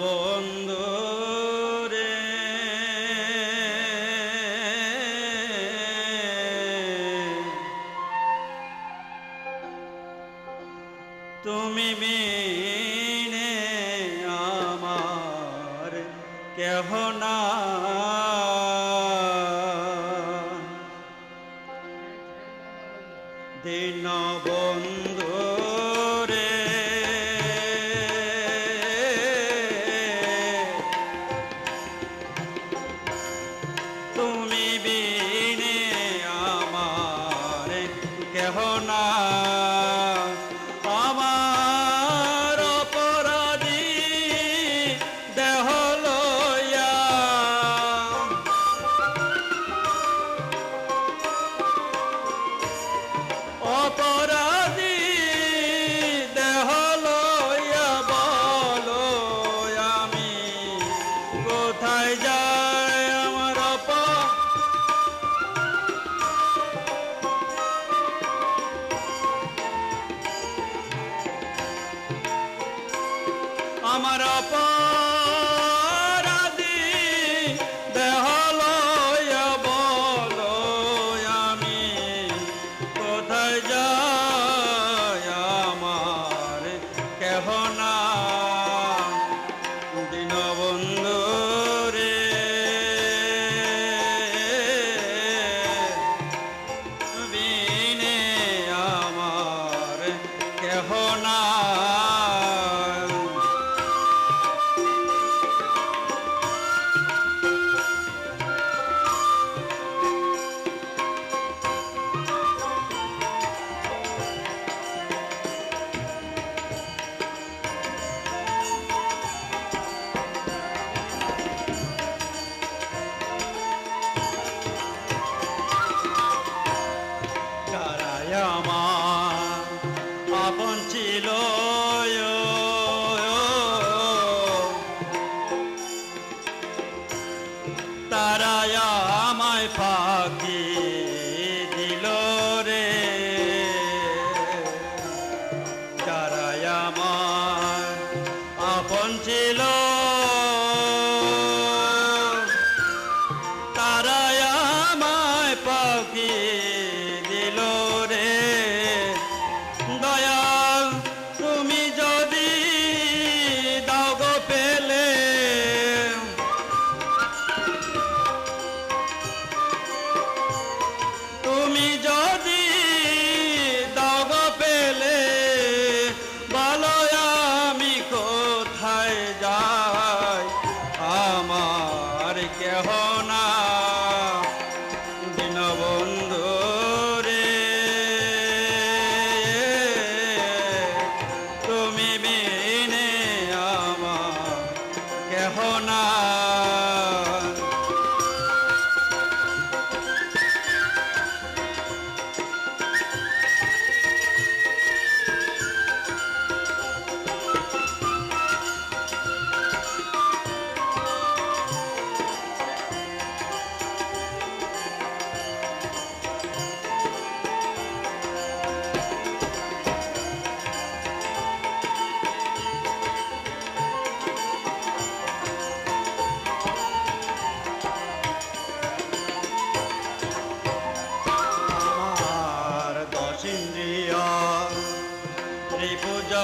বন্ধু রে তুমি মিনে আমার কেহ না para যারা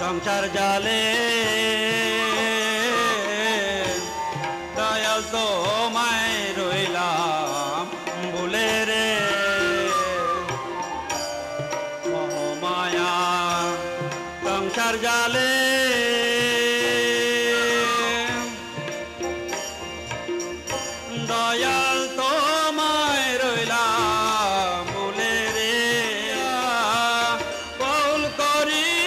সংসার জালে। দয়াল তো মায় রইলাম বলে রে। মায়া, সংসার জালে। দয়াল তোমায় রইলাম বলে রে। কৌল করিম